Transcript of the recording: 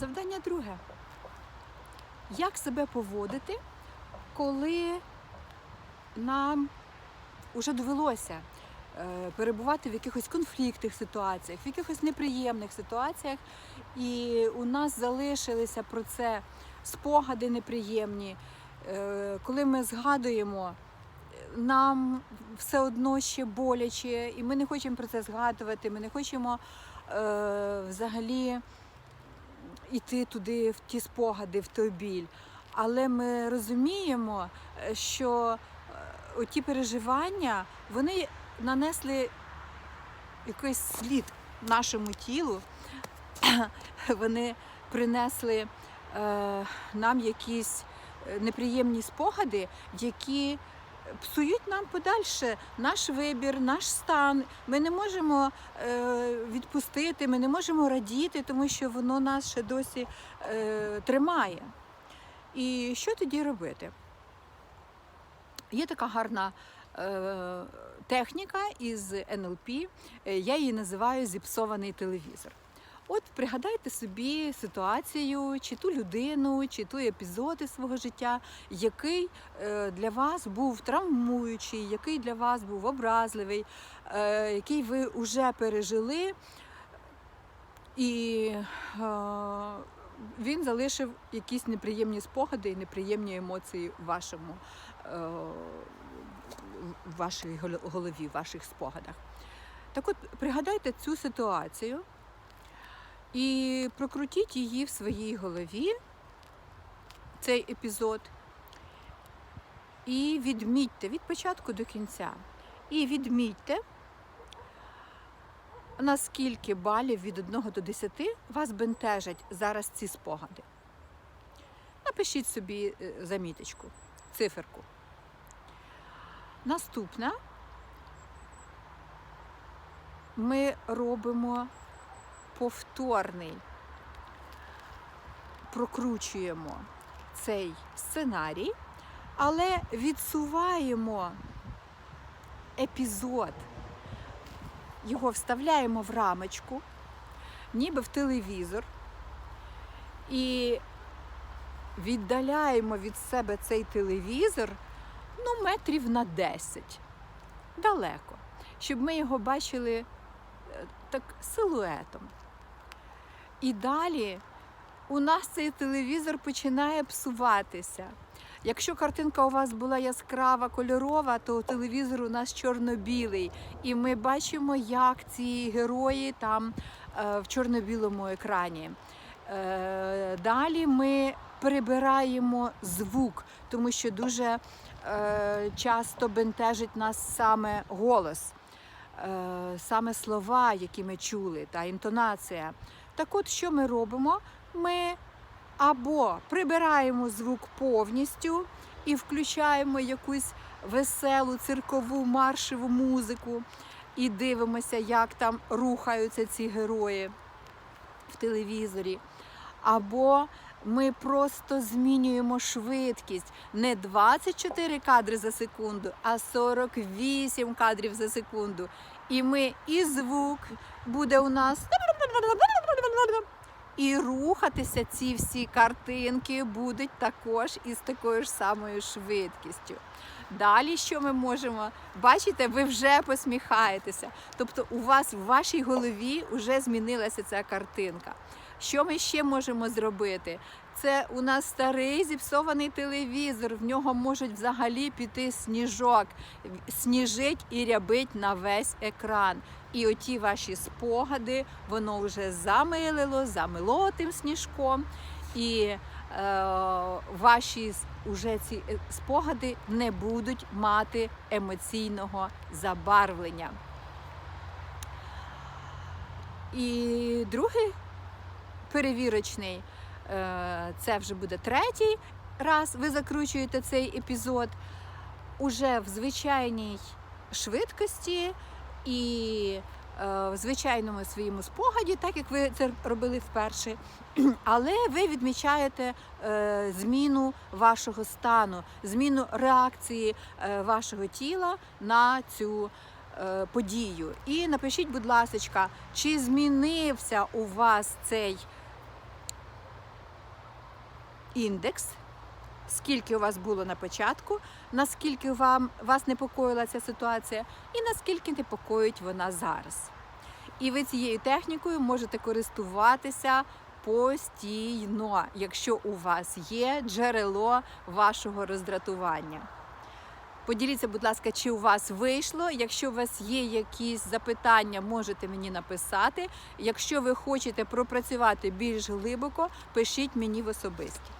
Завдання друге. Як себе поводити, коли нам вже довелося е, перебувати в якихось конфліктних ситуаціях, в якихось неприємних ситуаціях, і у нас залишилися про це спогади неприємні. Е, Коли ми згадуємо, нам все одно ще боляче, і ми не хочемо про це згадувати, ми не хочемо е, взагалі йти туди, в ті спогади, в той біль. Але ми розуміємо, е, що е, ті переживання вони нанесли якийсь слід нашому тілу, вони принесли е, нам якісь неприємні спогади, які псують нам подальше наш вибір, наш стан. Ми не можемо е, відпустити, ми не можемо радіти, тому що воно нас ще досі е, тримає. І що тоді робити? Є така гарна е, техніка із НЛП, я її називаю зіпсований телевізор. От пригадайте собі ситуацію, чи ту людину, чи ту епізод із свого життя, який е, для вас був травмуючий, який для вас був образливий, е, який ви вже пережили, і е, він залишив якісь неприємні спогади і неприємні емоції в вашому в вашій голові, в ваших спогадах. Так от пригадайте цю ситуацію і прокрутіть її в своїй голові, цей епізод, і відмітьте від початку до кінця. І відмітьте, наскільки балів від 1 до 10 вас бентежать зараз ці спогади. Напишіть собі е, заміточку, циферку. Наступне ми робимо повторний, прокручуємо цей сценарій, але відсуваємо епізод, його вставляємо в рамочку, ніби в телевізор, і віддаляємо від себе цей телевізор ну, метрів на 10. Далеко. Щоб ми його бачили е, так силуетом. І далі у нас цей телевізор починає псуватися. Якщо картинка у вас була яскрава, кольорова, то телевізор у нас чорно-білий. І ми бачимо, як ці герої там е, в чорно-білому екрані. Е, далі ми прибираємо звук, тому що дуже е, часто бентежить нас саме голос, е, саме слова, які ми чули, та інтонація. Так от, що ми робимо? Ми або прибираємо звук повністю і включаємо якусь веселу циркову маршеву музику і дивимося, як там рухаються ці герої в телевізорі. Або ми просто змінюємо швидкість не 24 кадри за секунду, а 48 кадрів за секунду. І ми і звук буде у нас. І рухатися ці всі картинки будуть також із такою ж самою швидкістю. Далі, що ми можемо? Бачите, ви вже посміхаєтеся. Тобто у вас в вашій голові вже змінилася ця картинка. Що ми ще можемо зробити? Це у нас старий зіпсований телевізор. В нього можуть взагалі піти сніжок, сніжить і рябить на весь екран. І оті ваші спогади, воно вже замилило, замило тим сніжком. І ваші уже ці е, спогади не будуть мати емоційного забарвлення. І другий перевірочний, е, це вже буде третій раз. Ви закручуєте цей епізод уже в звичайній швидкості і е, в звичайному своєму спогаді, так як ви це робили вперше. Але ви відмічаєте е, зміну вашого стану, зміну реакції е, вашого тіла на цю е, подію. І напишіть, будь ласка, чи змінився у вас цей індекс, скільки у вас було на початку, наскільки вам, вас непокоїла ця ситуація, і наскільки непокоїть вона зараз. І ви цією технікою можете користуватися постійно, якщо у вас є джерело вашого роздратування. Поділіться, будь ласка, чи у вас вийшло. Якщо у вас є якісь запитання, можете мені написати. Якщо ви хочете пропрацювати більш глибоко, пишіть мені в особисті.